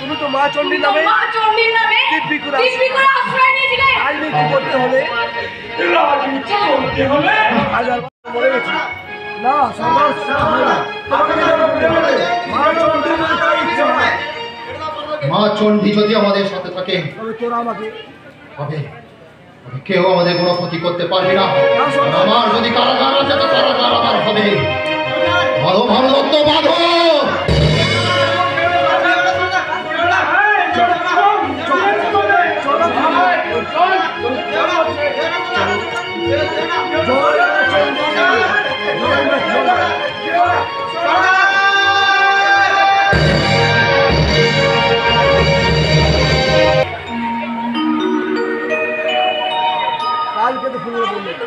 তুমি তো মা চণ্ডীর নামে। মা চণ্ডীর নামে? দিব্যি করে আশ্রয় নিয়েছিলে? রাজনীতি করতে হলে রাজনীতি করতে হলে হাজার মরে গেছি। না সরকার হবে না। তোমাকে যেন বলে, মা চণ্ডী যদি আমাদের সাথে থাকে তবে তোরা আমাকে হবে। কেউ আমাদের কোনো ক্ষতি করতে পারবে না। আর আমার যদি কারাগার আছে তো কারাগার আমার হবে। ভালো ভালো দত্ত বাঁধো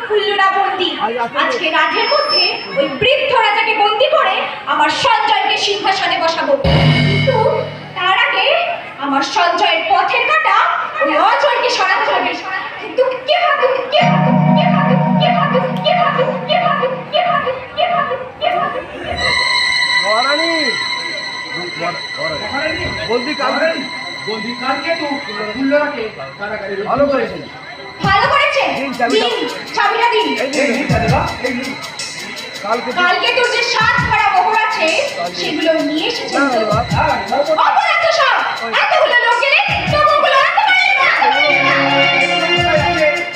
ফুল্লরা বন্দি। মধ্যে ওই বৃদ্ধ রাজাকে বন্দি করে আমার সঞ্জয়কে সিংহাসনে বসাবো। কিন্তু আমার সঞ্জয়ের পথের কাটা ওই অজয়কে সরাতে হবে। কিন্তু কে ভাবে কে ভাবে বলছি কালকে বলছি কালকে তো ফুল্লরাকে ভালো করেছেন যে সাত ভরা মোহর আছে সেগুলো নিয়ে এসেছেন না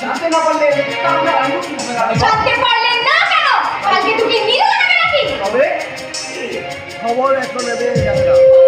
জানতে না পারলে তবে খবর এখন নেবে যাবে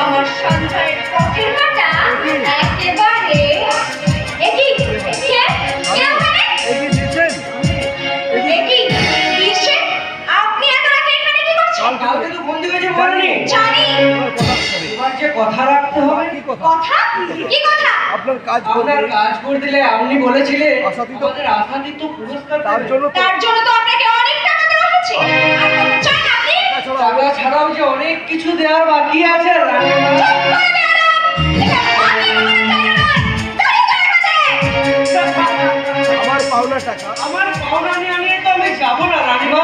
আমার সঞ্চয়ের প্রতিভাটা কথা রাখতে হবে। কথা? আপনার কাজ কাজ করে দিলে আপনি বলেছিলেন আশাতীত আশাতীত পুরস্কার তার জন্য তার জন্য তো আপনাকে অনেক টাকা দেওয়া হয়েছে টাকা ছাড়াও যে অনেক কিছু দেওয়ার বাকি আছে আমার পাওনা টাকা আমার পাওনা নিয়ে আমি তো আমি যাব না রানীমা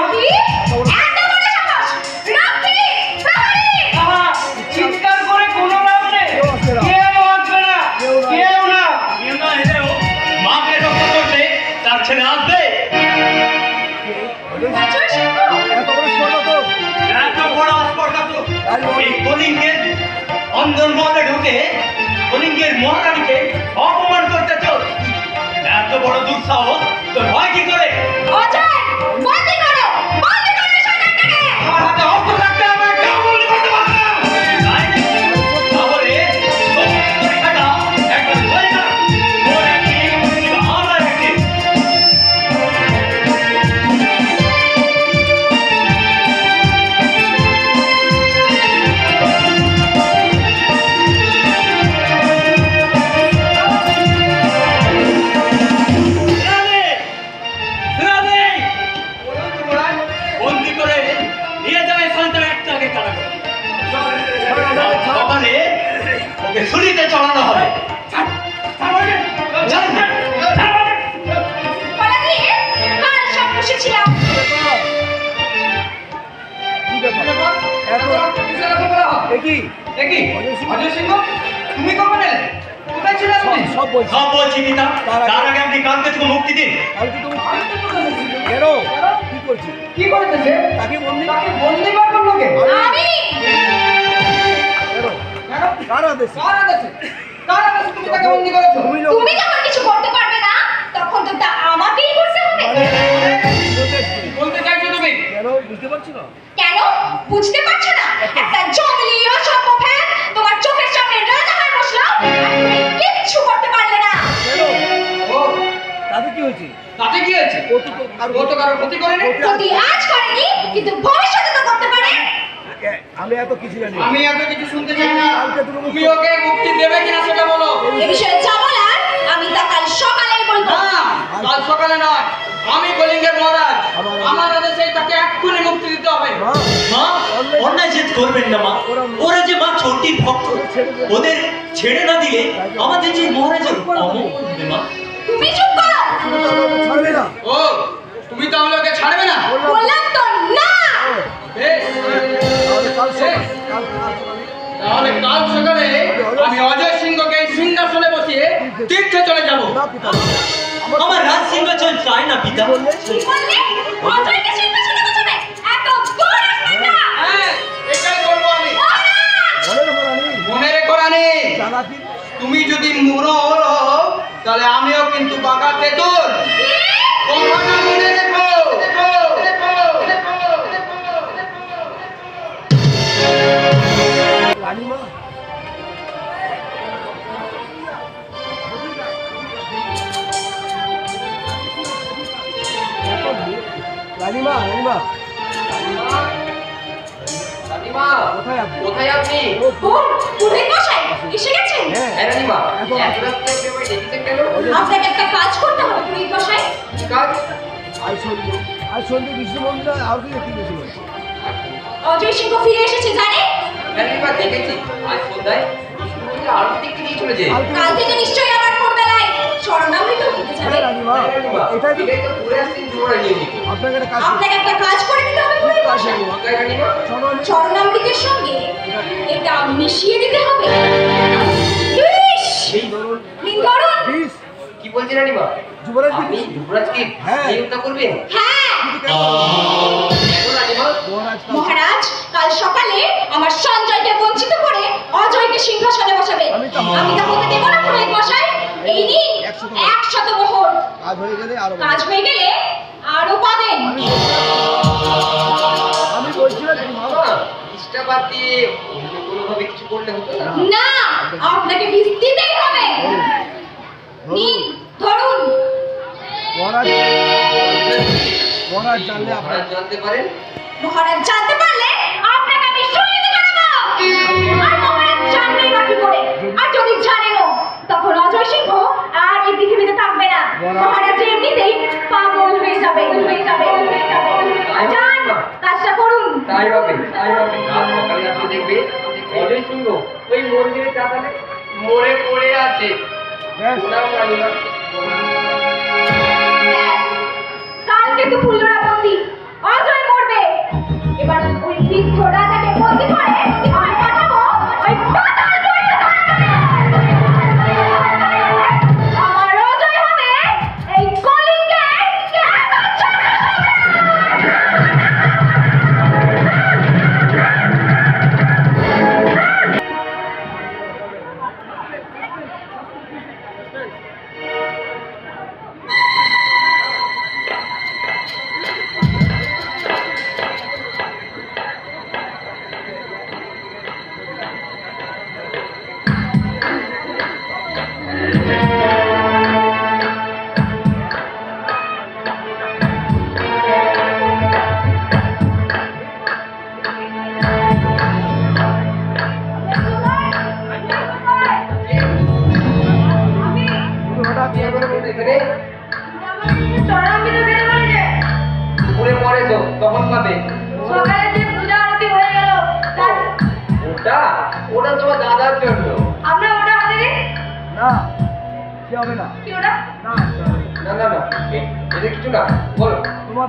এই কলিঙ্গের অন্দরমহলে ঢুকে কলিঙ্গের মহারানীকে অপমান করতে চল। এত বড় দুঃসাহস কি অজয় সিংহ। তুমি কখন এলে কোথায় ছিলে সব আপনি সব বলছি। সব বলছি পিতা তার আগে আপনি কালকে থেকে মুক্তি দিন। কালকে তুমি কেন কি করছি? কি করতেছে তাকে বন্দি তাকে বন্দি বার করল কে? আমি? কার আদেশে? কার আদেশে? কার আদেশে তুমি তাকে বন্দি করেছ? তুমি যখন কিছু করতে পারবে না তখন তো আমাকেই করতে হবে। বুঝতে পারছ না? কেন? বুঝতে পারছ না? একটা জঙ্গলি তোমার চোখের সামনে রাজা হয়ে বসল আর তুমি কিচ্ছু করতে পারলে না। ও তাতে কি হয়েছে? তাতে কি হয়েছে? ও তো আর ও তো কারোর ক্ষতি করেনি? ক্ষতি আজ করেনি কিন্তু ভবিষ্যতে তো করতে পারে। আমি এত কিছু জানি আমি এত কিছু শুনতে চাই না। তুমি ওকে মুক্তি দেবে কিনা সেটা বলো। এ বিষয়ে যা আমি তা কাল সকালেই বলব কাল সকালে নয়। আমি কলিঙ্গের মহারাজ। আমার আদেশে তাকে এক্ষুনি মুক্তি দিতে হবে। মা, অন্যায় জেদ করবেন না মা। ওরা যে মা চটির ভক্ত ওদের ছেড়ে না দিলে আমাদের যে মহারাজের অমঙ্গল হবে মা। তুমি চুপ করো। তুমি তো আমাকে ছাড়বে না। ও তুমি তাহলে ওকে ছাড়বে না। বললাম তো। না। বেশ। কাল সকালে। তাহলে কাল সকালে আমি অজয় সিংহকে এই সিংহাসনে বসিয়ে তীর্থে চলে যাব। পিতা। আমার রাজ সিংহাসন চাই না পিতা। হ্যাঁ মনে রেখো রানী। তুমি যদি হও তাহলে আমিও কিন্তু তেতুল। কথাটা মনে রেখো। রানীমা রানীমা রানীমা। রানীমা কোথায় আপনি? কোথায় আপনি? ও পুরোহিত মশাই এসে গেছেন হ্যাঁ। রানীমা এত রাত্রে আপনি আমায় কেন? আপনাকে একটা কাজ করতে হবে পুরোহিত মশাই। কি কাজ? আজ সন্ধ্যে আজ সন্ধ্যে বিষ্ণু মন্দিরে আরতি দেখতে গেছিল অজয় সিংহ ফিরে এসেছে জানে রানীমা দেখেছি? আজ সন্ধ্যায় আরতি দেখতে গিয়েছিল যে কাল থেকে নিশ্চয়ই আবার ভোরবেলায়। স্মরণামৃত হতে যাবে হ্যাঁ রানীমা হ্যাঁ, রানীমা, এটাই তো এটাই তো ঘুরে আসছেন যুবরাজ নিয়মিত আপনাকে একটা কাজ আপনাকে একটা কাজ করে দিতে হবে পুরোহিত কাজ মশাই করব। কোথায় রানীমা? শোনো আমি- সঙ্গে এটা মিশিয়ে দিতে হবে। ইস! এই ধরুন। ধরুন কি বলছেন রানীমা? যুবরাজ আপনি যুবরাজকে হ্যাঁ। করবেন হ্যাঁ। মহারাজ কাল- সকালে আমার সঞ্জয়কে বঞ্চিত করে অজয়কে সিংহাসনে বসাবে। আমি তা- আমি তা হতে দেব না পুরোহিত মশাই। এই নিন একশত মোহর। কাজ হয়ে গেলে আরও কাজ হয়ে গেলে আরও পাবেন আমি বলছিলাম অন্য কোনোভাবে কিছু করলে হতো না? না আপনাকে বিষ দিতেই হবে। নিন ধরুন। মহারাজ মহারাজ জানলে আপনার আপনারা জানতে পারেন? মহারাজ জানতে পারলে আপনাকে আমি শহীদ জানাব আর মহারাজ জানলেই বাকি করে? আর যদি জানেনও তখন অজয় সিংহ আর এই পৃথিবীতে থাকবে না। মহারাজ এমনিতেই পাগল হয়ে যাবে। হয়ে যাবে। হয়ে যাবে যান কাজটা করুন। তাই হবে তাই হবে। কাল সকালে আপনি দেখবেন অজয় সিংহ ওই মন্দিরে চাতালে মরে পড়ে আছে। ব্যাস। ওনাও রানীমা কালকে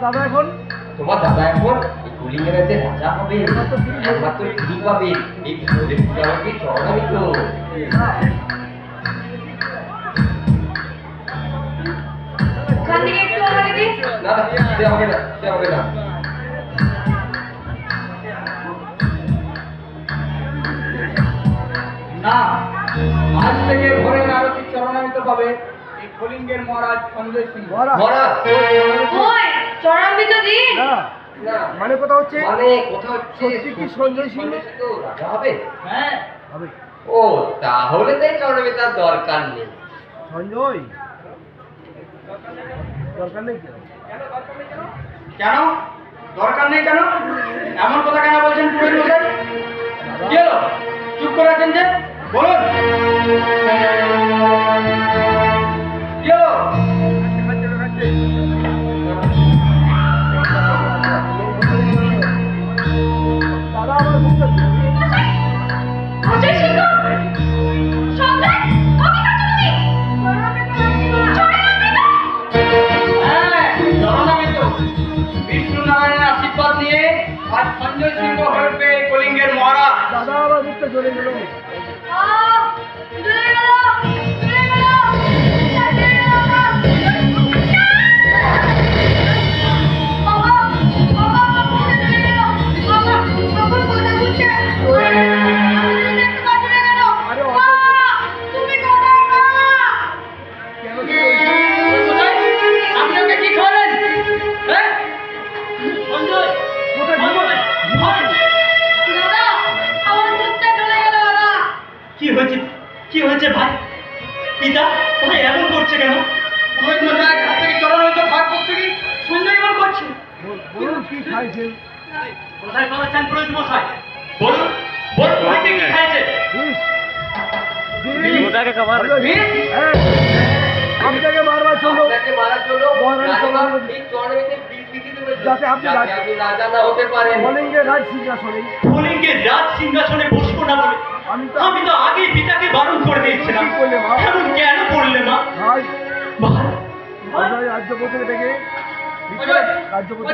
দাদা এখন? তোমার দাদা এখন এই কলিঙ্গের রাজা হবে একমাত্র তিনি পাবে। এই বিপদের পূজা আমাকে চড়াবি না ওখান থেকে একটু আমাকে না না সে হবে না সে হবে না। না আজ থেকে ভোরের আরতি চরণামিত পাবে। এই কলিঙ্গের মহারাজ সঞ্জয় মহারাজ। মহারাজ! ওই চরণবিত দিন না। মানে কথা হচ্ছে? মানে কোথাও হচ্ছে সত্যি কি সঞ্জয়? তো হবে? হ্যাঁ। হবে। ও তাহলে তাই চরণামিতার দরকার নেই। সঞ্জয়? দরকার নেই কেন? কেন দরকার নেই কেন? এমন কথা কেন বলছেন পুরোহিত মশাই? কি হলো? চুপ করে আছেন যে? বলুন। হয়েছে ভাই পিতা ভাই এমন করছে কেন? পুরোহিত মশাই হাত থেকে চরণামিত ভাগ করতে কি সঞ্জয় এমন করছে। বল- বলুন কি খাইছেন কোথায় পালাচ্ছেন পুরোহিত মশাই? বলুন বলুন ভাইকে কি খাইছে? বিষ বিষ বিষ? আপনাকে বারবার চলবো মারার জন্য মহারাজ রাজা চরণামিত- এই চরণামিতে বিষ লিখে দেবেন। যাতে আপনি যাতে রাজা- আপনি রাজা না হতে পারেন। কলিঙ্গের রাজ সিংহাসনে। কলিঙ্গের রাজ সিংহাসনে বসবো না বলে। আমি তো তো পিতাকে বারণ করে দিয়েছিলাম। মা? এমন কেন করলে মা? রাজ্যপতি। রাজ্যপতি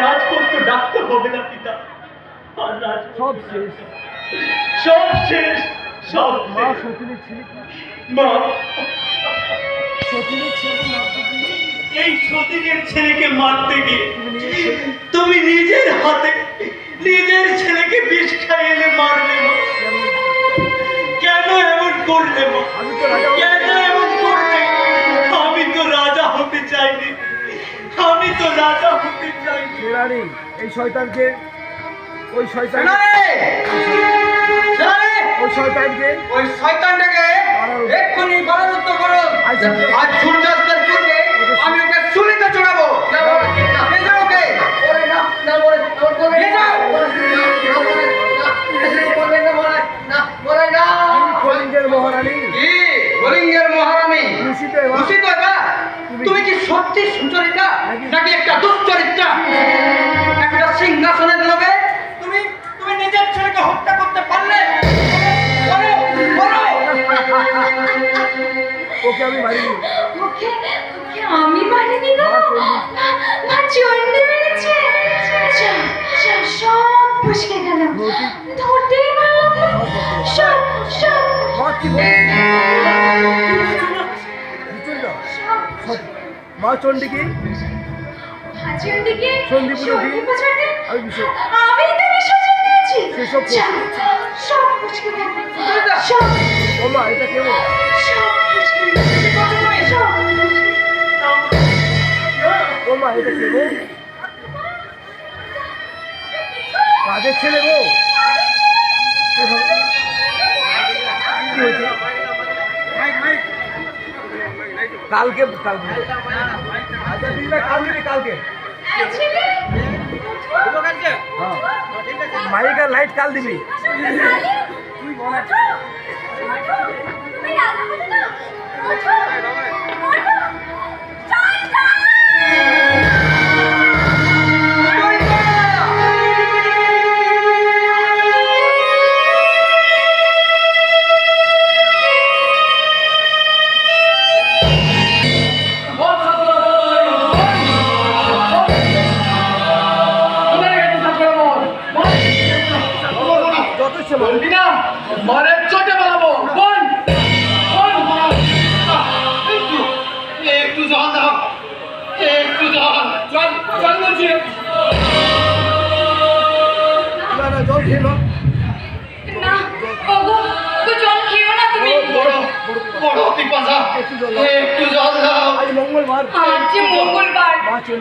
রাজপুত্র ডাকতে হবে না পিতা। সব শেষ। সব শেষ সব মা। সতীনের ছেলে? মা। সতীনের ছেলে এই সতীনের ছেলেকে মারতে গিয়ে তুমি নিজের হাতে নিজের ছেলেকে বিষ খাইয়ে মারলে কেন এমন করলে মা? আমি তো রাজা হতে- কেন এমন করলে? আমি তো রাজা হতে চাইনি। আমি তো রাজা হতে চাইনি। এই শয়তানকে ওই শয়তান ওই শয়তানকে ওই শয়তানটাকে এক্ষুনি বারানুত্ত করো। আচ্ছা। আজ মহারানী খুশিতে এবার খুশি তো এবার? তুমি কি সত্যি সুচরিতা? নাকি? একটা দুশ্চরিত্রা? একটা সিংহাসনের লোভে? তুমি তুমি নিজের ছেলেকে হত্যা করতে পারলে? বলো বলো। ওকে আমি মারিনি। ওকে ওকে আমি মারিনি গো। মা চন্ডী মেরেছে সব ফসকে গেল। ধরতেই পারলাম না। সব সব। মা চণ্ডীকে? চন্ডীকে দিন। আমি বিশেষ সেসব সব ও মা এটা কেমন ও মা এটা কেমন কাজের ছেলে গো। কি হয়েছে? কালকে কালকে আচ্ছা দিদিরা কাল দিবি কালকে এই ছেলে হ্যাঁ মাইকার লাইট কাল দিবি তুই বল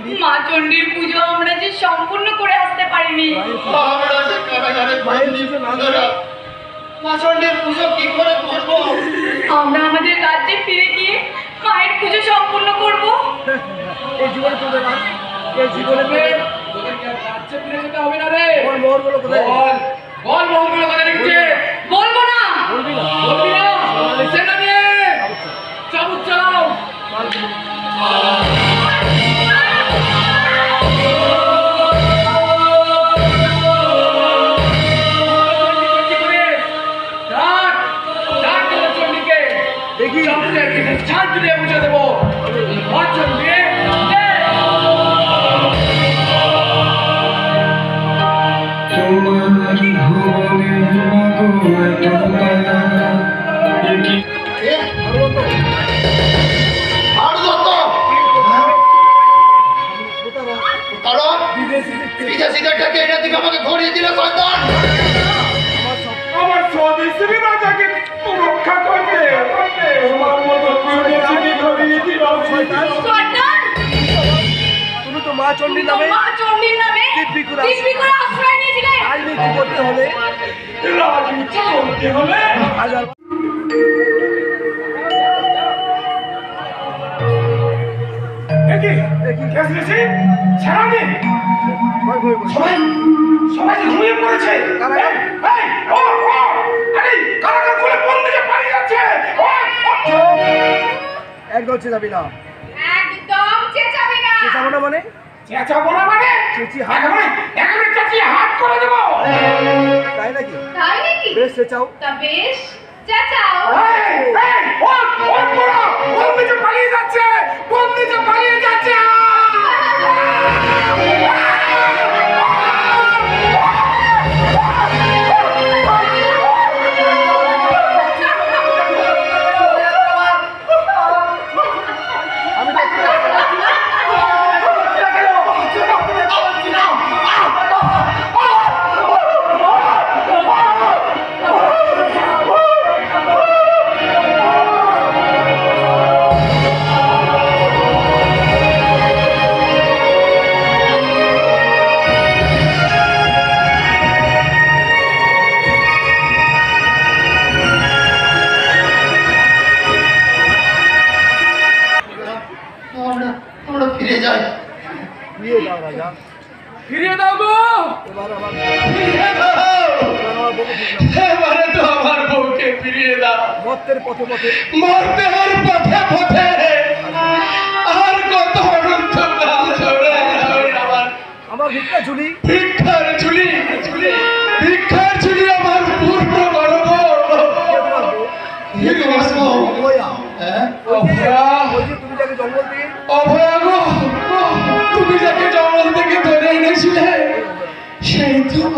মা চণ্ডী। মা চণ্ডীর পুজো আমরা যে সম্পূর্ণ করে আসতে পারিনি। বন্ধুরা মাসন্ডের পুজো কি করে করব? আমরা আমাদের রাজ্যে ফিরে গিয়ে মায়ের পুজো সম্পূর্ণ করব। এই জীবনে চলবে না। এই জীবনে রাজ্যে ফিরে যেতে হবে না। রে আমার মোহরগুলো কোথায়? বল বল মঙ্গল কথা রেখেছে? বলব না। বলবি না। বলবি না। সেনা চাবুক চাও। ও, ও, একদম চেঁচাবি না। একদম চেঁচাবি না। চেঁচাবো না মানে? চেঁচাবো না মানে? হাত। একেবারে একেবারে চেঁচিয়ে হাত করে দেবো। তাই নাকি? তাই নাকি? বেশ চেঁচাও। তা বেশ চেঁচাও। এই, এই, ও, ও, বড়, বন্দি যে পালিয়ে যাচ্ছে যে পালিয়ে যাচ্ছে।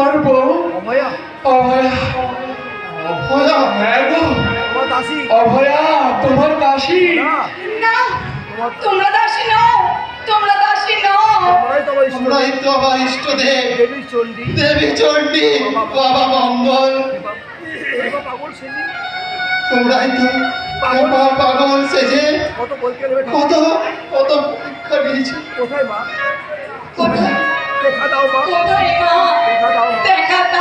তোমার বউ অভয়া অভয়া ভয়া হ্যাঁ গো তোমার দাসী। অভয়া তোমার দাসী। না। না তোমার তোমরা দাসী নও তোমরা দাসী নও। তোমরাই তোমার তো আমার ইষ্টদেব। দেবী চণ্ডী। দেবী চণ্ডী বাবা মঙ্গল। এবার পাগল সেজি। তোমরাই তো পাগল। সেজে। কত? কত কত পরীক্ষা দিয়েছে। কোথায় মা? কোথায়? দেখা দাও মা কোথায় মা দেখা দাও মা দেখা দাও মা দয়া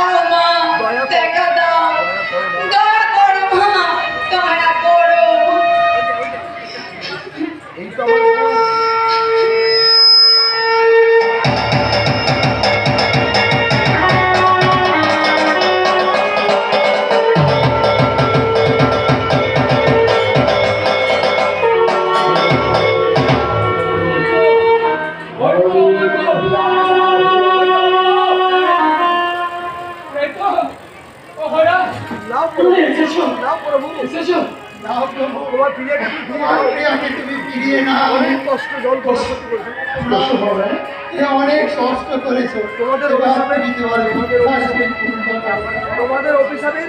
তোমাদের অফিসারে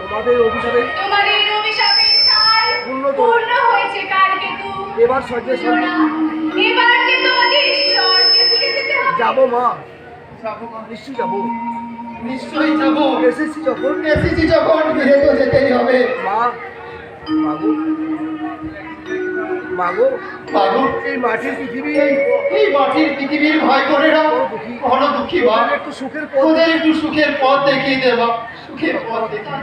তোমাদের অফিসারে তোমাদের অভিশাপের কাল পূর্ণ পূর্ণ হয়েছে কাল কেতু এবার সহ্য সঙ্গে এবার যে তোমাকে স্বর্গে ফিরে যেতে হবে? যাব মা। যাব মা, নিশ্চয়ই যাব। নিশ্চয়ই যাব। এসেছি যখন। এসেছি যখন ফিরে তো যেতেই হবে। মা মাগো মাগো এই মাটির পৃথিবী। এই মাটির পৃথিবীর ভাই বোনেরা বড় দুঃখী বা একটু সুখের পথ ওদের একটু সুখের পথ দেখিয়ে দেবা সুখের পথ দেখিয়ে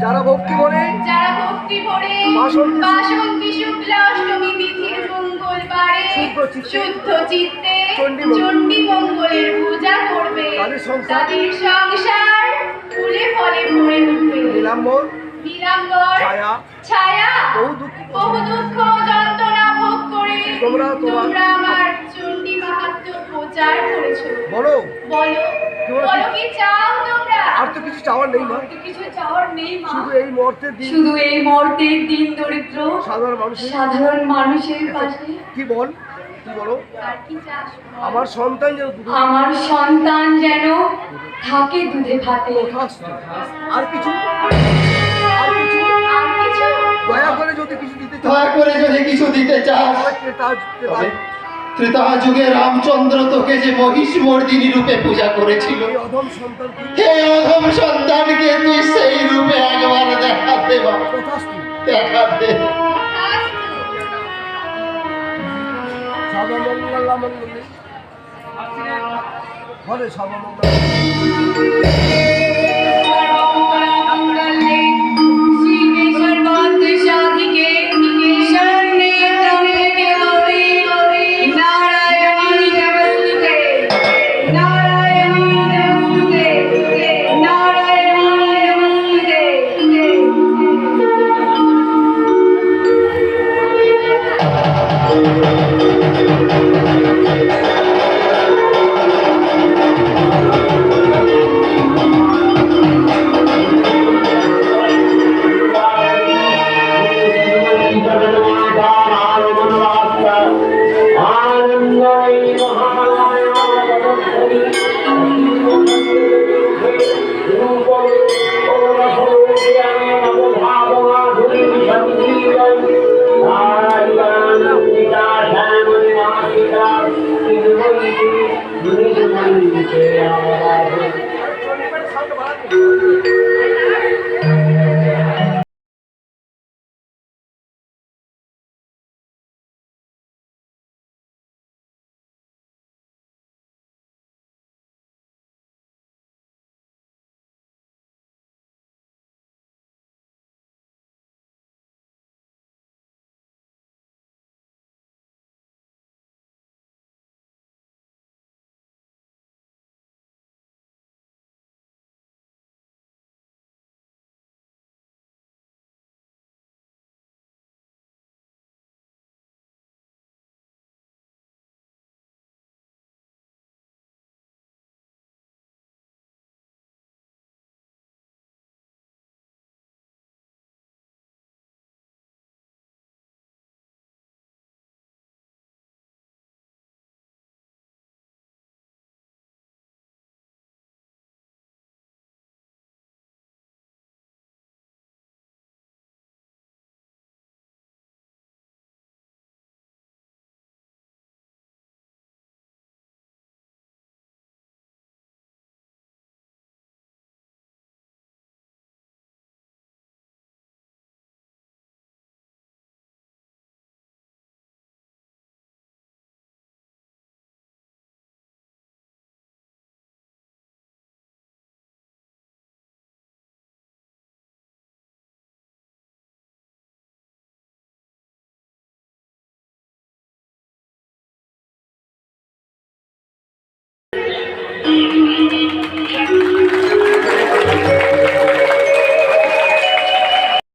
যারা ভক্তি করে যারা ভক্তি ভরে বাসন্তী- বাসন্তী শুক্লা অষ্টমী তিথির মঙ্গলবারে শুদ্ধ চিত্তে- চণ্ডী চণ্ডী মঙ্গলের পূজা করবে। তাদের সংসার- তাদের সংসার ফুলে ফলে ভরে উঠবে। নীলাম্বর নীলাম্বর ছায়া। ছায়া। বহু দুঃখ যন্ত্রণা ভোগ করে তোমরা তোমরা আমার চণ্ডী মাহাত্ম্য প্রচার করেছ। বলো। বলো। বলো কি চাও তোমরা? আর তো কিছু চাওয়ার নেই মা। কিছু চাওয়ার নেই মা। শুধু এই মুহূর্তে দিন। শুধু এই মুহূর্তের দিন দরিদ্র সাধারণ মানুষের। সাধারণ মানুষের পাশে। কি বল? আমার সন্তান যেন আমার সন্তান যেন থাকে দুধে ভাতে। আর কিছু? দয়া করে যদি কিছু দিতে চাস। ত্রেতা- যুগে রামচন্দ্র তোকে যে মহিষমর্দিনী রূপে পূজা করেছিল সন্তানকে হে অধম সন্তানকে তুই সেই রূপে একবার দেখাতে দেখাতে। ঘরে সর্বমঙ্গল